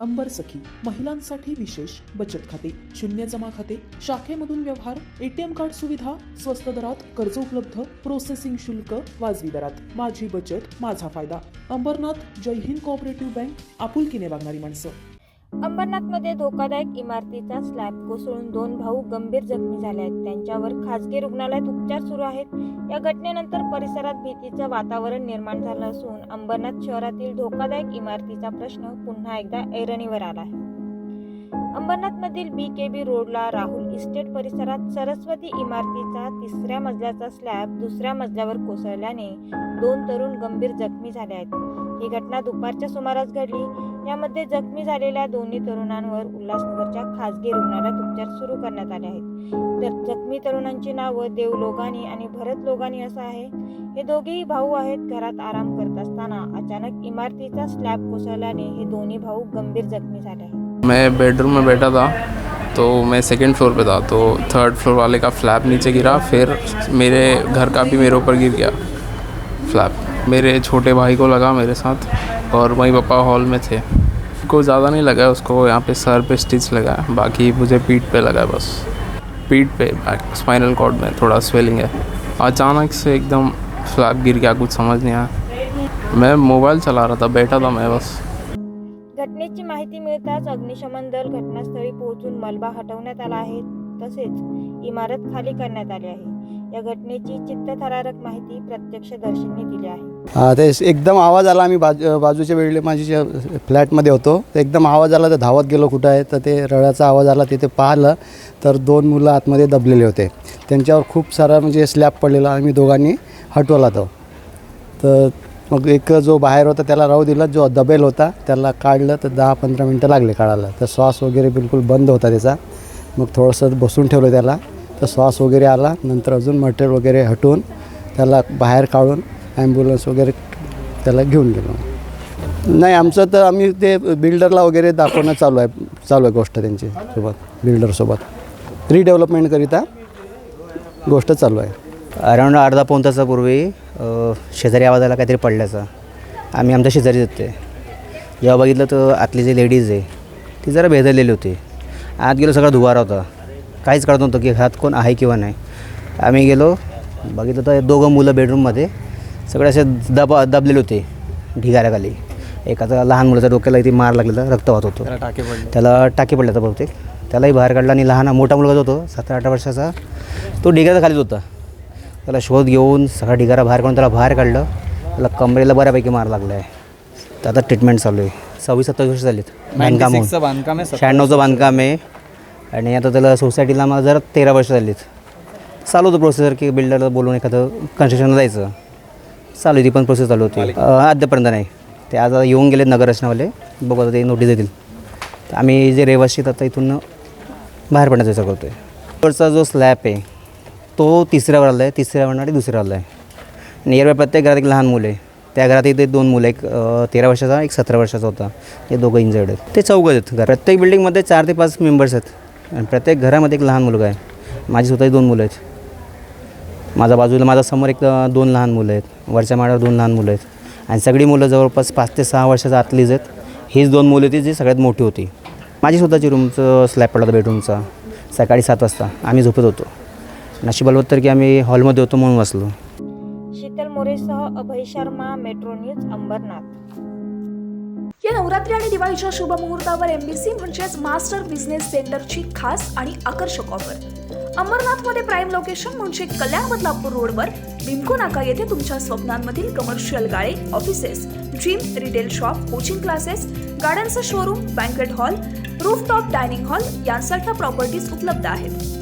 अंबर सखी महिलांसाठी विशेष बचत खाते शून्य जमा खाते शाखेमधून व्यवहार एटीएम कार्ड सुविधा स्वस्त दरात कर्ज उपलब्ध प्रोसेसिंग शुल्क वाजवी दरात. माझी बचत माझा फायदा. अंबरनाथ जय हिंद कोऑपरेटिव्ह बँक आपुलकीने वागणारी माणसं. अंबरनाथमध्ये धोकादायक इमारतीचा स्लॅब कोसळून दोन भाऊ गंभीर जखमी झाले आहेत. त्यांच्यावर खासगी रुग्णालयात उपचार सुरू आहेत. या घटनेनंतर परिसरात भीतीचं वातावरण निर्माण झालं असून अंबरनाथ शहरातील धोकादायक इमारतीचा प्रश्न पुन्हा एकदा ऐरणीवर आला आहे. अंबरनाथमधील बी के बी रोडला राहुल इस्टेट परिसरात सरस्वती इमारतीचा तिसऱ्या मजल्याचा स्लॅब दुसऱ्या मजल्यावर कोसळल्याने दोन तरुण गंभीर जखमी झाले आहेत. ही घटना दुपारच्या सुमारास घडली. यामध्ये जखमी झालेल्या दोन्ही तरुणांवर उल्हासनगरच्या खासगी रुग्णालयात उपचार सुरू करण्यात आले आहेत. तर जखमी तरुणांची नावं देव लोगानी आणि भरत लोगानी असं आहे. हे दोघेही भाऊ आहेत. घरात आराम करत असताना अचानक इमारतीचा स्लॅब कोसळल्याने हे दोन्ही भाऊ गंभीर जखमी झाले आहेत. मैं बेडरूम में बैठा था तो मैं सेकेंड फ्लोर पे था तो थर्ड फ्लोर वाले का फ्लैप नीचे गिरा, फिर मेरे घर का भी मेरे ऊपर गिर गया फ्लैप मेरे छोटे भाई को लगा मेरे साथ, और वहीं पापा हॉल में थे। को ज़्यादा नहीं लगा, उसको यहाँ पे सर पे स्टिच लगा, बाकी मुझे पीठ पे लगा बस। पीठ पे बैक स्पाइनल कॉर्ड में, थोड़ा स्वेलिंग है। अचानक से एकदम फ्लैप गिर गया, कुछ समझ नहीं आया। मैं मोबाइल चला रहा था, बैठा था मैं बस। घटनेची माहिती मिळताच अग्निशमन दल घटनास्थळी पोहोचून मलबा हटवण्यात आला आहे. तसेच इमारत खाली करण्यात आली आहे. या घटनेची चित्तथरारक माहिती प्रत्यक्षदर्शींनी दिली आहे. ते एकदम आवाज आला. आम्ही बाजू बाजूच्या वेळेला माझ्या फ्लॅटमध्ये होतो तर एकदम आवाज आला. तर धावत गेलो कुठं आहे तर ते रळाचा आवाज आला. तिथे पाहिलं तर दोन मुलं आतमध्ये दबलेले होते. त्यांच्यावर खूप सारा म्हणजे स्लॅब पडलेला आम्ही दोघांनी हटवला तो. तर मग एक जो बाहेर होता त्याला राहू दिला जो दबेल होता त्याला काढलं तर दहा पंधरा मिनटं लागले काढायला. तर श्वास वगैरे बिलकुल बंद होता त्याचा. मग थोडंसं बसून ठेवलं त्याला. तर श्वास वगैरे आला नंतर अजून मटेरियल वगैरे हटवून त्याला बाहेर काढून ॲम्ब्युलन्स वगैरे त्याला घेऊन गेलो. नाही आमचं तर आम्ही ते बिल्डरला वगैरे दाखवणं चालू आहे चालू आहे गोष्ट त्यांची सोबत बिल्डरसोबत. रिडेव्हलपमेंटकरिता गोष्ट चालू आहे. अराऊंड अर्धा पाऊण तासापूर्वी शेजारी आवाज आला काहीतरी पडल्याचा आम्ही आमच्या शेजारी जाते जेव्हा बघितलं तर आतली जी लेडीज आहे ती जरा भेदरलेली होती. आत गेलो सगळा धुवारा होता. काहीच कळत नव्हतं की हात कोण आहे किंवा नाही. आम्ही गेलो बघितलं तर दोघं मुलं बेडरूममध्ये सगळे असे दबा दबलेले होते ढिगाऱ्याखाली. एकाचा लहान मुलाच्या डोक्याला इथे मार लागलेला रक्त वाहत होतो. त्याला टाके पडले. होता बहुतेक. त्यालाही बाहेर काढला आणि लहान मोठा मुलगा जो होतो सतरा अठरा वर्षाचा तो ढिगाऱ्याच्या खालीच होता. त्याला शोध घेऊन सगळा ढिगारा बाहेर काढून त्याला बाहेर काढलं. त्याला कमरेला बऱ्यापैकी मार लागला आहे तर आता ट्रीटमेंट चालू आहे. सव्वीस सत्तावीस वर्ष झालीत. बांधकाम. बांधकाम आहे शहाण्णवचं बांधकाम आहे. आणि आता त्याला सोसायटीला मला जरा तेरा वर्ष झालीत. चालू होतं प्रोसेसर की बिल्डरला बोलून एखादं कन्स्ट्रक्शनला जायचं. चालू आहे ती पण प्रोसेस चालू होती. अद्यापर्यंत नाही. ते आज येऊन गेले नगर रचनावाले बघू आता ते नोटीस देतील. तर आम्ही जे रहिवासी आहेत आता इथून बाहेर पडण्याचा विचार करतो आहे वरचा जो स्लॅब आहे तो तिसऱ्यावर आला आहे तिसऱ्यावर आणि दुसऱ्यावर आला आहे. नियरबाय प्रत्येक घरात एक लहान मुलं आहे. त्या घरात इथे दोन मुलं एक तेरा वर्षाचा एक सतरा वर्षाचा होता. हे दोघं इंजर्ड आहेत. ते चौघं आहेत घर प्रत्येक बिल्डिंगमध्ये चार ते पाच मेंबर्स आहेत. आणि प्रत्येक घरामध्ये एक लहान मुलगा आहे. माझी स्वतःची दोन मुलं आहेत. माझ्या बाजूला माझ्यासमोर एक दोन लहान मुलं आहेत. वरच्या माळ्यावर दोन लहान मुलं आहेत. आणि सगळी मुलं जवळपास पाच ते सहा वर्षाच्या आतलीच आहेत. हीच दोन मुलं होती जी सगळ्यात मोठी होती. माझी स्वतःची रूमचं स्लॅब पडला होता बेडरूमचा सकाळी सात वाजता. आम्ही झोपत होतो. नशिबाल तर की आम्ही हॉलमध्ये होतो म्हणून वाचलो. शीतल मोरेसह अभय शर्मा मेट्रो न्यूज अंबरनाथ. या नवरात्री आणि दिवाळीच्या शुभ मुहूर्तावर एमबीसी म्हणजेच मास्टर बिझनेस सेंटरची खास आणि आकर्षक ऑफर. अंबरनाथमध्ये प्राईम लोकेशन म्हणजे कल्याण बदलापूर रोडवर बिमको नाका येथे तुमच्या स्वप्नांमधील कमर्शियल गाळे offices gym retail shop coaching classes गाड्यांचं showroom banquet hall rooftop dining hall यांसारख्या प्रॉपर्टीज उपलब्ध आहेत.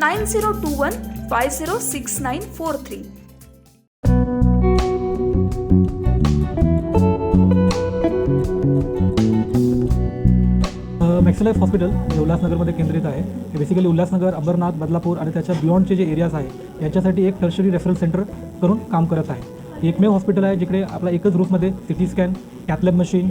nine zero two one five zero six nine four three. Maxilife hospital हे उल्हासनगरमध्ये केंद्रित आहे. ते बेसिकली उल्हासनगर अंबरनाथ बदलापूर आणि त्याच्या बियॉन्डचे जे एरियाज आहे याच्यासाठी एक टर्शरी रेफरल सेंटर करून काम करत आहे. एकमेव हॉस्पिटल आहे जिकडे आपला एकच रूफमध्ये C T scan cath lab machine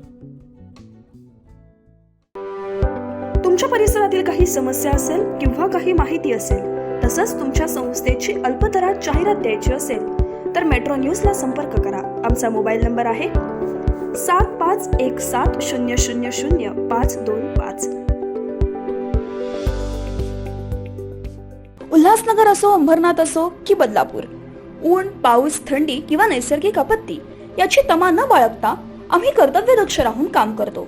तुमच्या परिसरातील काही समस्या असेल किंवा काही माहिती असेल तसंच तुमच्या संस्थेची अल्पदरात जाहिरात द्यायची असेल तर मेट्रो न्यूजला संपर्क करा. आमचा मोबाईल नंबर आहे सात पाच एक सात शून्य शून्य शून्य पाच दोन पाच. उल्हासनगर असो अंबरनाथ असो की बदलापूर ऊन पाऊस थंडी किंवा नैसर्गिक आपत्ती याची तमा न बाळगता आम्ही कर्तव्यदक्ष राहून काम करतो.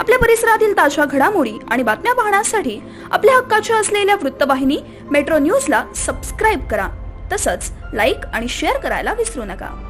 आपल्या परिसरातील ताज्या घडामोडी आणि बातम्या पाहण्यासाठी आपल्या हक्काच्या असलेल्या वृत्तवाहिनी मेट्रो न्यूजला सबस्क्राईब करा. तसंच लाईक आणि शेअर करायला विसरू नका.